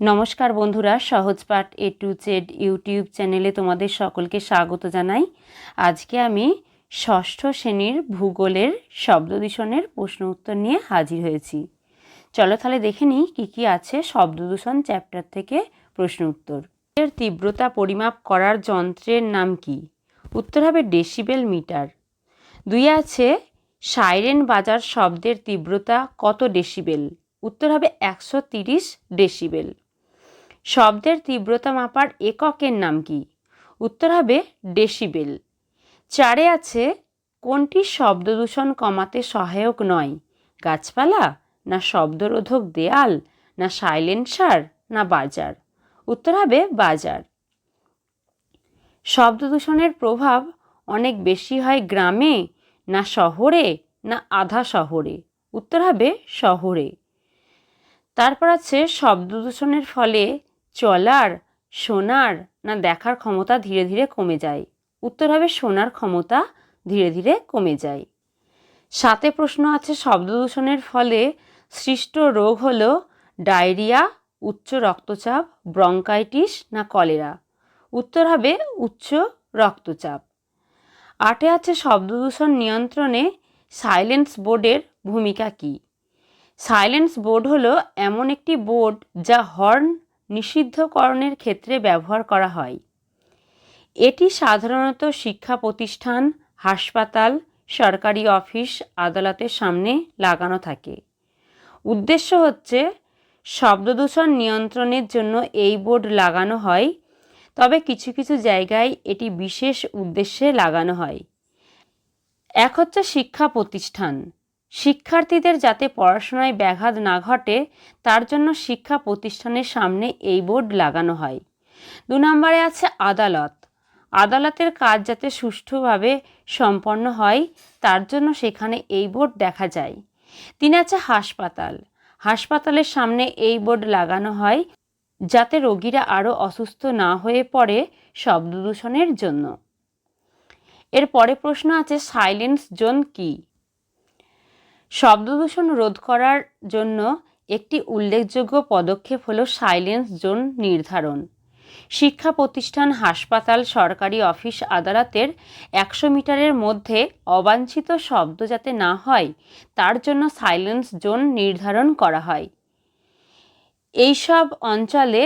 নমস্কার বন্ধুরা Sahajpath A to Z YouTube চ্যানেলে তোমাদের সকলকে স্বাগত জানাই। আজকে আমি ষষ্ঠ শ্রেণির ভূগোলের শব্দ দূষণের প্রশ্ন উত্তর নিয়ে হাজির হয়েছি। চলো তাহলে দেখে নিই কী কী আছে শব্দ দূষণ চ্যাপ্টার থেকে প্রশ্ন উত্তর। এর তীব্রতা পরিমাপ করার যন্ত্রের নাম কি? উত্তর হবে ডেসিবেল মিটার দুই আছে, সাইরেন বাজার শব্দের তীব্রতা কত ডেসিবেল উত্তর হবে একশো তিরিশ ডেসিবেল শব্দের তীব্রতা মাপার এককের নাম কি? উত্তর হবে ডেসিবেল। চারে আছে, কোনটি শব্দ দূষণ কমাতে সহায়ক নয়? গাছপালা, না শব্দরোধক দেয়াল, না সাইলেন্সার, না বাজার? উত্তর হবে বাজার। শব্দ দূষণের প্রভাব অনেক বেশি হয় গ্রামে, না শহরে, না আধা শহরে? উত্তর হবে শহরে। তারপর আছে শব্দ দূষণের ফলে চলার, শোনার না দেখার ক্ষমতা ধীরে ধীরে কমে যায়। উত্তর হবে শোনার ক্ষমতা ধীরে ধীরে কমে যায়। সাথে প্রশ্ন আছে, শব্দ দূষণের ফলে সৃষ্ট রোগ হল ডায়রিয়া, উচ্চ রক্তচাপ, ব্রঙ্কাইটিস না কলেরা। উত্তর হবে উচ্চ রক্তচাপ। আটে আছে, শব্দ দূষণ নিয়ন্ত্রণে সাইলেন্স বোর্ডের ভূমিকা কী? সাইলেন্স বোর্ড হলো এমন একটি বোর্ড যা হর্ন নিষিদ্ধকরণের ক্ষেত্রে ব্যবহার করা হয়। এটি সাধারণত শিক্ষা প্রতিষ্ঠান, হাসপাতাল, সরকারি অফিস, আদালতের সামনে লাগানো থাকে। উদ্দেশ্য হচ্ছে শব্দদূষণ নিয়ন্ত্রণের জন্য এই বোর্ড লাগানো হয়, তবে কিছু কিছু জায়গায় এটি বিশেষ উদ্দেশ্যে লাগানো হয়। এক হচ্ছে শিক্ষা প্রতিষ্ঠান। শিক্ষার্থীদের যাতে পড়াশোনায় ব্যাঘাত না ঘটে, তার জন্য শিক্ষা প্রতিষ্ঠানের সামনে এই বোর্ড লাগানো হয়। দু নম্বরে আছে আদালত। আদালতের কাজ যাতে সুষ্ঠুভাবে সম্পন্ন হয়, তার জন্য সেখানে এই বোর্ড দেখা যায়। তিন আছে হাসপাতাল। হাসপাতালের সামনে এই বোর্ড লাগানো হয়, যাতে রোগীরা আরও অসুস্থ না হয়ে পড়ে শব্দ দূষণের জন্য। এর পরে প্রশ্ন আছে সাইলেন্স জোন কী? শব্দদূষণ রোধ করার জন্য একটি উল্লেখযোগ্য পদক্ষেপ হল সাইলেন্স জোন নির্ধারণ। শিক্ষা প্রতিষ্ঠান হাসপাতাল, সরকারি অফিস আদালতের একশো মিটারের মধ্যে অবাঞ্ছিত শব্দ যাতে না হয়, তার জন্য সাইলেন্স জোন নির্ধারণ করা হয়। এইসব অঞ্চলে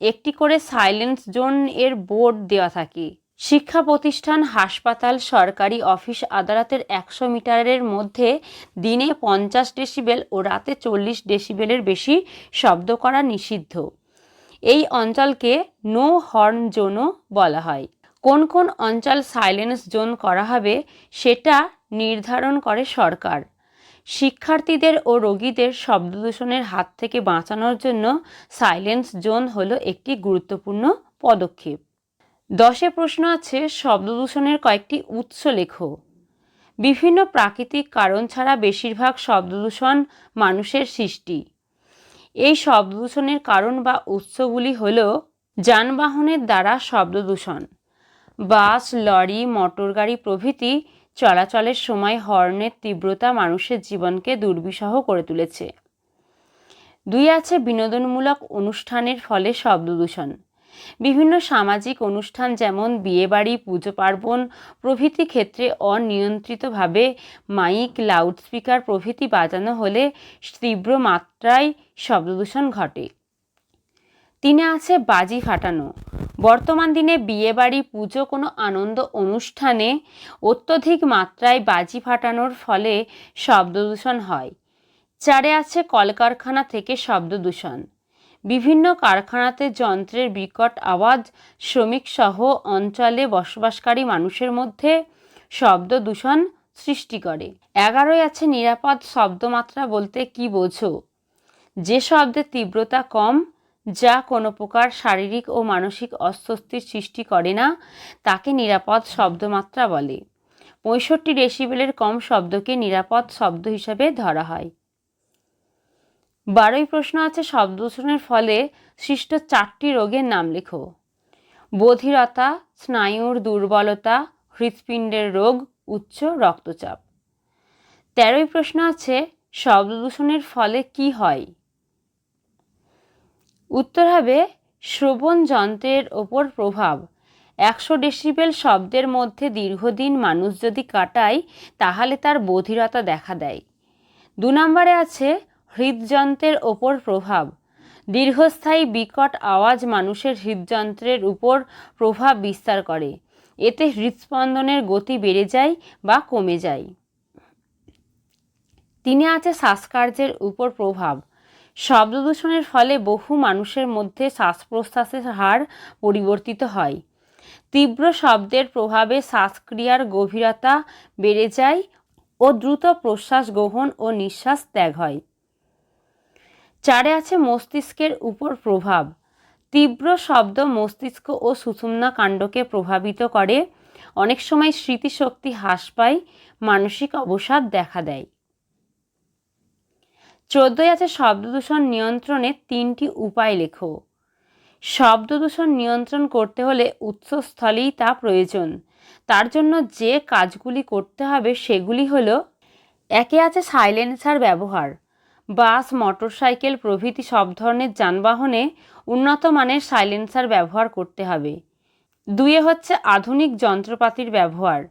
একটি করে সাইলেন্স জোন এর বোর্ড দেওয়া থাকে। শিক্ষা প্রতিষ্ঠান হাসপাতাল সরকারি অফিস আদালতের একশো মিটারের মধ্যে দিনে পঞ্চাশ ডেসিবেল ও রাতে চল্লিশ ডেসিবেলের বেশি শব্দ করা নিষিদ্ধ। এই অঞ্চলকে নো হর্ন জোনও বলা হয়। কোন কোন অঞ্চল সাইলেন্স জোন করা হবে সেটা নির্ধারণ করে সরকার। শিক্ষার্থীদের ও রোগীদের শব্দদূষণের হাত থেকে বাঁচানোর জন্য সাইলেন্স জোন হলো একটি গুরুত্বপূর্ণ পদক্ষেপ। দশে প্রশ্ন আছে শব্দ দূষণের কয়েকটি উৎস লেখো। বিভিন্ন প্রাকৃতিক কারণ ছাড়া বেশিরভাগ শব্দ দূষণ মানুষের সৃষ্টি। এই শব্দ দূষণের কারণ বা উৎসগুলি হল যানবাহনের দ্বারা শব্দ দূষণ বাস, লরি, মোটরগাড়ি প্রভৃতি চলাচলের সময় হর্নের তীব্রতা মানুষের জীবনকে দুর্বিষহ করে তুলেছে। দুই আছে বিনোদনমূলক অনুষ্ঠানের ফলে শব্দ দূষণ বিভিন্ন সামাজিক অনুষ্ঠান যেমন বিয়েবাড়ি পুজো পার্বণ প্রভৃতি ক্ষেত্রে অনিয়ন্ত্রিতভাবে মাইক, লাউডস্পিকার প্রভৃতি বাজানো হলে তীব্র মাত্রায় শব্দদূষণ ঘটে। তিনে আছে বাজি ফাটানো। বর্তমান দিনে বিয়েবাড়ি, পুজো কোনো আনন্দ অনুষ্ঠানে অত্যধিক মাত্রায় বাজি ফাটানোর ফলে শব্দদূষণ হয়। চারে আছে কলকারখানা থেকে শব্দদূষণ। বিভিন্ন কারখানাতে যন্ত্রের বিকট আওয়াজ শ্রমিকসহ অঞ্চলে বসবাসকারী মানুষের মধ্যে শব্দ দূষণ সৃষ্টি করে। এগারোই আছে নিরাপদ শব্দমাত্রা বলতে কি বোঝো? যে শব্দের তীব্রতা কম, যা কোনো প্রকার শারীরিক ও মানসিক অস্বস্তির সৃষ্টি করে না, তাকে নিরাপদ শব্দমাত্রা বলে। পঁয়ষট্টি ডেসিবেলের কম শব্দকে নিরাপদ শব্দ হিসাবে ধরা হয়। বারোই প্রশ্ন আছে শব্দ দূষণের ফলে সৃষ্ট চারটি রোগের নাম লেখো। বধিরতা, স্নায়ুর দুর্বলতা, হৃৎপিণ্ডের রোগ, উচ্চ রক্তচাপ। তেরোই প্রশ্ন আছে শব্দ দূষণের ফলে কি হয়? উত্তর হবে শ্রবণ যন্ত্রের ওপর প্রভাব। একশো ডেসিবেল শব্দের মধ্যে দীর্ঘদিন মানুষ যদি কাটায়, তাহলে তার বধিরতা দেখা দেয়। দু নম্বরে আছে হৃদযন্ত্রের ওপর প্রভাব। দীর্ঘস্থায়ী বিকট আওয়াজ মানুষের হৃদযন্ত্রের উপর প্রভাব বিস্তার করে। এতে হৃদস্পন্দনের গতি বেড়ে যায় বা কমে যায়। তিনি আছে শ্বাসকার্যের উপর প্রভাব। শব্দ দূষণের ফলে বহু মানুষের মধ্যে শ্বাস প্রশ্বাসের হার পরিবর্তিত হয়। তীব্র শব্দের প্রভাবে শ্বাসক্রিয়ার গভীরতা বেড়ে যায় ও দ্রুত প্রশ্বাস গ্রহণ ও নিঃশ্বাস ত্যাগ হয়। চারে আছে মস্তিষ্কের উপর প্রভাব। তীব্র শব্দ মস্তিষ্ক ও সুষুম্না কাণ্ডকে প্রভাবিত করে। অনেক সময় স্মৃতিশক্তি হ্রাস পায়, মানসিক অবসাদ দেখা দেয়। চোদ্দই আছে শব্দদূষণ নিয়ন্ত্রণে তিনটি উপায় লেখো। শব্দদূষণ নিয়ন্ত্রণ করতে হলে উৎসস্থলেই তা প্রয়োজন। তার জন্য যে কাজগুলি করতে হবে সেগুলি হলো, একে আছে সাইলেন্সার ব্যবহার। বাস, মোটরসাইকেল প্রভৃতি সব ধরনের যানবাহনে উন্নত মানের সাইলেন্সার ব্যবহার করতে হবে। দুয়ে হচ্ছে আধুনিক যন্ত্রপাতির ব্যবহার।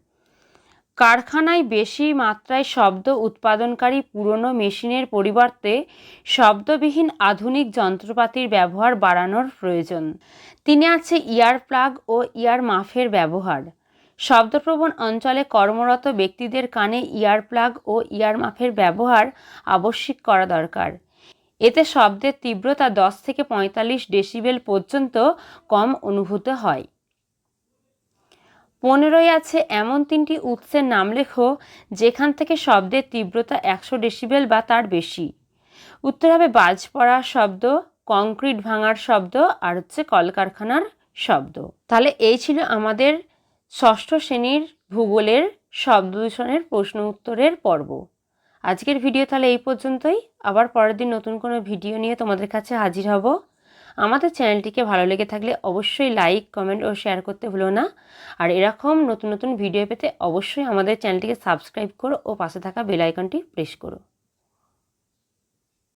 কারখানায় বেশি মাত্রায় শব্দ উৎপাদনকারী পুরনো মেশিনের পরিবর্তে শব্দবিহীন আধুনিক যন্ত্রপাতির ব্যবহার বাড়ানোর প্রয়োজন। তিনি আছে ইয়ার প্লাগ ও ইয়ার মাফের ব্যবহার। শব্দপ্রবণ অঞ্চলে কর্মরত ব্যক্তিদের কানে ইয়ার প্লাগ ও ইয়ার মাফের ব্যবহার আবশ্যিক করা দরকার। এতে শব্দের তীব্রতা দশ থেকে পঁয়তাল্লিশ ডেসিবেল পর্যন্ত কম অনুভূত হয়। পনেরোই আছে এমন তিনটি উৎসের নাম লেখো, যেখান থেকে শব্দের তীব্রতা একশো ডেসিবেল বা তার বেশি। উত্তর হবে বাজ পড়ার শব্দ কংক্রিট ভাঙার শব্দ, আর হচ্ছে কলকারখানার শব্দ। তাহলে এই ছিল আমাদের ষষ্ঠ শ্রেণির ভূগোলের শব্দ দূষণের প্রশ্ন উত্তরের পর্ব। আজকের ভিডিও তাহলে এই পর্যন্তই। আবার পরের দিন নতুন কোনো ভিডিও নিয়ে তোমাদের কাছে হাজির হব। আমাদের চ্যানেলটিকে ভালো লেগে থাকলে অবশ্যই লাইক, কমেন্ট ও শেয়ার করতে ভুলো না। আর এরকম নতুন নতুন ভিডিও পেতে অবশ্যই আমাদের চ্যানেলটিকে সাবস্ক্রাইব করো ও পাশে থাকা বেল আইকনটি প্রেস করো।